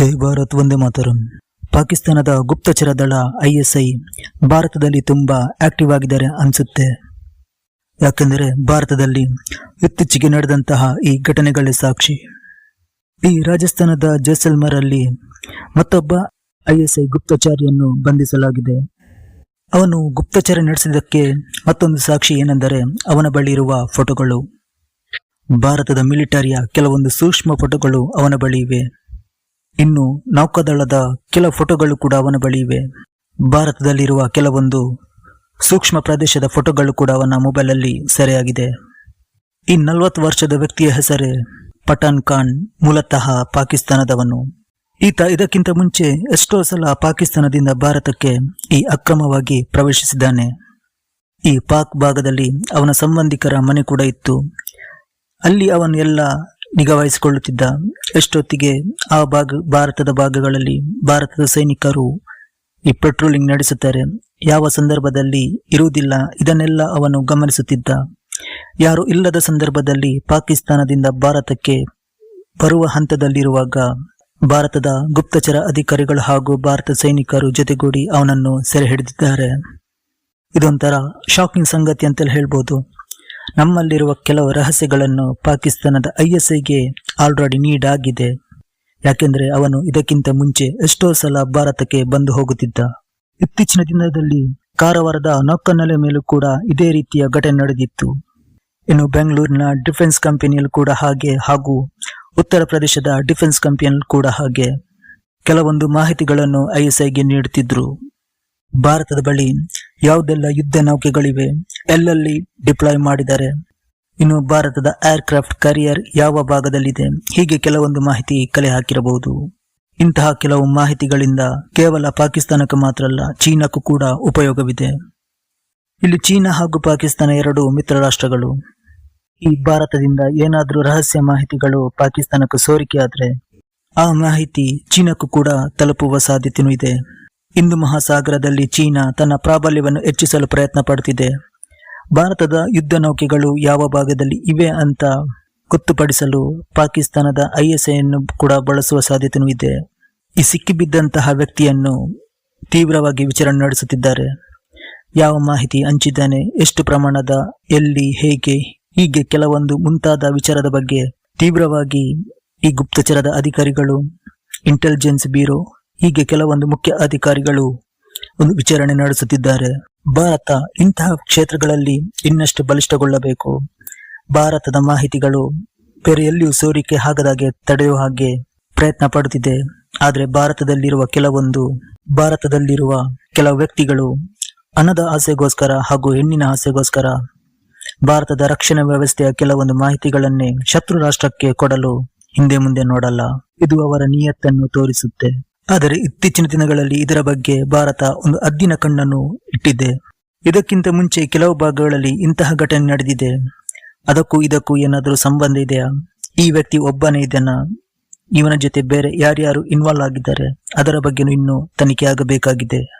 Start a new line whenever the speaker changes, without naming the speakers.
ಜೈ ಭಾರತ್ ಒಂದೇ ಮಾತರಂ. ಪಾಕಿಸ್ತಾನದ ಗುಪ್ತಚರ ದಳ ಐಎಸ್ಐ ಭಾರತದಲ್ಲಿ ತುಂಬಾ ಆಕ್ಟಿವ್ ಆಗಿದ್ದಾರೆ ಅನಿಸುತ್ತೆ. ಯಾಕೆಂದರೆ ಭಾರತದಲ್ಲಿ ಇತ್ತೀಚೆಗೆ ನಡೆದಂತಹ ಈ ಘಟನೆಗಳೇ ಸಾಕ್ಷಿ. ಈ ರಾಜಸ್ಥಾನದ ಜೈಸಲ್ಮರ್ ಅಲ್ಲಿ ಮತ್ತೊಬ್ಬ ಐಎಸ್ಐ ಗುಪ್ತಚಾರಿಯನ್ನು ಬಂಧಿಸಲಾಗಿದೆ. ಅವನು ಗುಪ್ತಚರ ನಡೆಸಿದ್ದಕ್ಕೆ ಮತ್ತೊಂದು ಸಾಕ್ಷಿ ಏನೆಂದರೆ ಅವನ ಬಳಿ ಇರುವ ಫೋಟೋಗಳು. ಭಾರತದ ಮಿಲಿಟರಿಯ ಕೆಲವೊಂದು ಸೂಕ್ಷ್ಮ ಫೋಟೋಗಳು ಅವನ ಬಳಿ ಇವೆ. ಇನ್ನು ನೌಕಾದಳದ ಕೆಲ ಫೋಟೋಗಳು ಕೂಡ ಅವನ ಬಳಿ ಇವೆ. ಭಾರತದಲ್ಲಿರುವ ಕೆಲವೊಂದು ಸೂಕ್ಷ್ಮ ಪ್ರದೇಶದ ಫೋಟೋಗಳು ಕೂಡ ಅವನ ಮೊಬೈಲಲ್ಲಿ ಸೆರೆಯಾಗಿದೆ. ಈ ನಲವತ್ತು ವರ್ಷದ ವ್ಯಕ್ತಿಯ ಹೆಸರೇ ಪಠಾನ್ ಖಾನ್, ಮೂಲತಃ ಪಾಕಿಸ್ತಾನದವನು. ಈತ ಇದಕ್ಕಿಂತ ಮುಂಚೆ ಎಷ್ಟೋ ಸಲ ಪಾಕಿಸ್ತಾನದಿಂದ ಭಾರತಕ್ಕೆ ಈ ಅಕ್ರಮವಾಗಿ ಪ್ರವೇಶಿಸಿದ್ದಾನೆ. ಈ ಪಾಕ್ ಭಾಗದಲ್ಲಿ ಅವನ ಸಂಬಂಧಿಕರ ಮನೆ ಕೂಡ ಇತ್ತು. ಅಲ್ಲಿ ಅವನು ಎಲ್ಲ ನಿಗಾವಹಿಸಿಕೊಳ್ಳುತ್ತಿದ್ದ ಎಷ್ಟೊತ್ತಿಗೆ ಆ ಭಾಗ ಭಾರತದ ಭಾಗಗಳಲ್ಲಿ ಭಾರತದ ಸೈನಿಕರು ಈ ಪೆಟ್ರೋಲಿಂಗ್ ನಡೆಸುತ್ತಾರೆ, ಯಾವ ಸಂದರ್ಭದಲ್ಲಿ ಇರುವುದಿಲ್ಲ, ಇದನ್ನೆಲ್ಲ ಅವನು ಗಮನಿಸುತ್ತಿದ್ದ. ಯಾರು ಇಲ್ಲದ ಸಂದರ್ಭದಲ್ಲಿ ಪಾಕಿಸ್ತಾನದಿಂದ ಭಾರತಕ್ಕೆ ಬರುವ ಹಂತದಲ್ಲಿರುವಾಗ ಭಾರತದ ಗುಪ್ತಚರ ಅಧಿಕಾರಿಗಳು ಹಾಗೂ ಭಾರತ ಸೈನಿಕರು ಜೊತೆಗೂಡಿ ಅವನನ್ನು ಸೆರೆ ಹಿಡಿದಿದ್ದಾರೆ ಇದೊಂಥರ ಶಾಕಿಂಗ್ ಸಂಗತಿ ಅಂತಲೇ ಹೇಳ್ಬೋದು. ನಮ್ಮಲ್ಲಿರುವ ಕೆಲವು ರಹಸ್ಯಗಳನ್ನು ಪಾಕಿಸ್ತಾನದ ಐಎಸ್ಐಗೆ ಆಲ್ರೆಡಿ ನೀಡಾಗಿದೆ. ಯಾಕೆಂದರೆ ಅವನು ಇದಕ್ಕಿಂತ ಮುಂಚೆ ಎಷ್ಟೋ ಸಲ ಭಾರತಕ್ಕೆ ಬಂದು ಹೋಗುತ್ತಿದ್ದ. ಇತ್ತೀಚಿನ ದಿನದಲ್ಲಿ ಕಾರವಾರದ ನೌಕನೆಲೆ ಮೇಲೂ ಕೂಡ ಇದೇ ರೀತಿಯ ಘಟನೆ ನಡೆದಿತ್ತು. ಇನ್ನು ಬೆಂಗಳೂರಿನ ಡಿಫೆನ್ಸ್ ಕಂಪನಿಯಲ್ಲಿ ಕೂಡ ಹಾಗೆ ಹಾಗೂ ಉತ್ತರ ಪ್ರದೇಶದ ಡಿಫೆನ್ಸ್ ಕಂಪನಿಯಲ್ಲಿ ಕೂಡ ಹಾಗೆ ಕೆಲವೊಂದು ಮಾಹಿತಿಗಳನ್ನು ಐಎಸ್ಐಗೆ ನೀಡುತ್ತಿದ್ರು. ಭಾರತದ ಬಳಿ ಯಾವುದೆಲ್ಲ ಯುದ್ಧ ನೌಕೆಗಳಿವೆ, ಎಲ್ಲೆಲ್ಲಿ ಡಿಪ್ಲಾಯ್ ಮಾಡಿದ್ದಾರೆ. ಇನ್ನು ಭಾರತದ ಏರ್ಕ್ರಾಫ್ಟ್ ಕರಿಯರ್ ಯಾವ ಭಾಗದಲ್ಲಿದೆ, ಹೀಗೆ ಕೆಲವೊಂದು ಮಾಹಿತಿ ಕಲೆ ಹಾಕಿರಬಹುದು. ಇಂತಹ ಕೆಲವು ಮಾಹಿತಿಗಳಿಂದ ಕೇವಲ ಪಾಕಿಸ್ತಾನಕ್ಕೆ ಮಾತ್ರ ಅಲ್ಲ, ಚೀನಾಕ್ಕೂ ಕೂಡ ಉಪಯೋಗವಿದೆ. ಇಲ್ಲಿ ಚೀನಾ ಹಾಗೂ ಪಾಕಿಸ್ತಾನ ಎರಡು ಮಿತ್ರ ರಾಷ್ಟ್ರಗಳು. ಈ ಭಾರತದಿಂದ ಏನಾದರೂ ರಹಸ್ಯ ಮಾಹಿತಿಗಳು ಪಾಕಿಸ್ತಾನಕ್ಕೆ ಸೋರಿಕೆಯಾದರೆ, ಆ ಮಾಹಿತಿ ಚೀನಾಕ್ಕೂ ಕೂಡ ತಲುಪುವ ಸಾಧ್ಯತೆಯೂ ಇದೆ. ಹಿಂದೂ ಮಹಾಸಾಗರದಲ್ಲಿ ಚೀನಾ ತನ್ನ ಪ್ರಾಬಲ್ಯವನ್ನು ಹೆಚ್ಚಿಸಲು ಪ್ರಯತ್ನ ಪಡುತ್ತಿದೆ. ಭಾರತದ ಯುದ್ಧ ನೌಕೆಗಳು ಯಾವ ಭಾಗದಲ್ಲಿ ಇವೆ ಅಂತ ಗೊತ್ತುಪಡಿಸಲು ಪಾಕಿಸ್ತಾನದ ಐಎಸ್ಐಯನ್ನು ಕೂಡ ಬಳಸುವ ಸಾಧ್ಯತೆಯೂ ಇದೆ. ಈ ಸಿಕ್ಕಿಬಿದ್ದಂತಹ ವ್ಯಕ್ತಿಯನ್ನು ತೀವ್ರವಾಗಿ ವಿಚಾರಣೆ ನಡೆಸುತ್ತಿದ್ದಾರೆ. ಯಾವ ಮಾಹಿತಿ ಹಂಚಿದ್ದಾನೆ? ಎಷ್ಟು ಪ್ರಮಾಣದ, ಎಲ್ಲಿ, ಹೇಗೆ, ಹೀಗೆ ಕೆಲವೊಂದು ಮುಂತಾದ ವಿಚಾರದ ಬಗ್ಗೆ ತೀವ್ರವಾಗಿ ಈ ಗುಪ್ತಚರದ ಅಧಿಕಾರಿಗಳು ಇಂಟೆಲಿಜೆನ್ಸ್ ಬ್ಯೂರೋ ಹೀಗೆ ಕೆಲವೊಂದು ಮುಖ್ಯ ಅಧಿಕಾರಿಗಳು ಒಂದು ವಿಚಾರಣೆ ನಡೆಸುತ್ತಿದ್ದಾರೆ. ಭಾರತ ಇಂತಹ ಕ್ಷೇತ್ರಗಳಲ್ಲಿ ಇನ್ನಷ್ಟು ಬಲಿಷ್ಠಗೊಳ್ಳಬೇಕು. ಭಾರತದ ಮಾಹಿತಿಗಳು ಬೇರೆ ಎಲ್ಲಿಯೂ ಸೋರಿಕೆ ಆಗದಾಗೆ ತಡೆಯುವ ಹಾಗೆ ಪ್ರಯತ್ನ ಪಡುತ್ತಿದೆ. ಆದರೆ ಭಾರತದಲ್ಲಿರುವ ಕೆಲವೊಂದು, ಭಾರತದಲ್ಲಿರುವ ಕೆಲವು ವ್ಯಕ್ತಿಗಳು ಹಣದ ಆಸೆಗೋಸ್ಕರ ಹಾಗೂ ಹೆಣ್ಣಿನ ಆಸೆಗೋಸ್ಕರ ಭಾರತದ ರಕ್ಷಣಾ ವ್ಯವಸ್ಥೆಯ ಕೆಲವೊಂದು ಮಾಹಿತಿಗಳನ್ನೇ ಶತ್ರು ರಾಷ್ಟ್ರಕ್ಕೆ ಕೊಡಲು ಹಿಂದೆ ಮುಂದೆ ನೋಡಲ್ಲ. ಇದು ಅವರ ನಿಯತ್ತನ್ನು ತೋರಿಸುತ್ತೆ. ಆದರೆ ಇತ್ತೀಚಿನ ದಿನಗಳಲ್ಲಿ ಇದರ ಬಗ್ಗೆ ಭಾರತ ಒಂದು ಅದ್ದಿನ ಕಣ್ಣನ್ನು ಇಟ್ಟಿದೆ. ಇದಕ್ಕಿಂತ ಮುಂಚೆ ಕೆಲವು ಭಾಗಗಳಲ್ಲಿ ಇಂತಹ ಘಟನೆ ನಡೆದಿದೆ. ಅದಕ್ಕೂ ಇದಕ್ಕೂ ಏನಾದರೂ ಸಂಬಂಧ ಇದೆಯಾ? ಈ ವ್ಯಕ್ತಿ ಒಬ್ಬನೇ ಇದನ್ನ ಇವನ ಜೊತೆ ಬೇರೆ ಯಾರ್ಯಾರು ಇನ್ವಾಲ್ವ್ ಆಗಿದ್ದಾರೆ? ಅದರ ಬಗ್ಗೆ ಇನ್ನೂ ತನಿಖೆ ಆಗಬೇಕಾಗಿದೆ.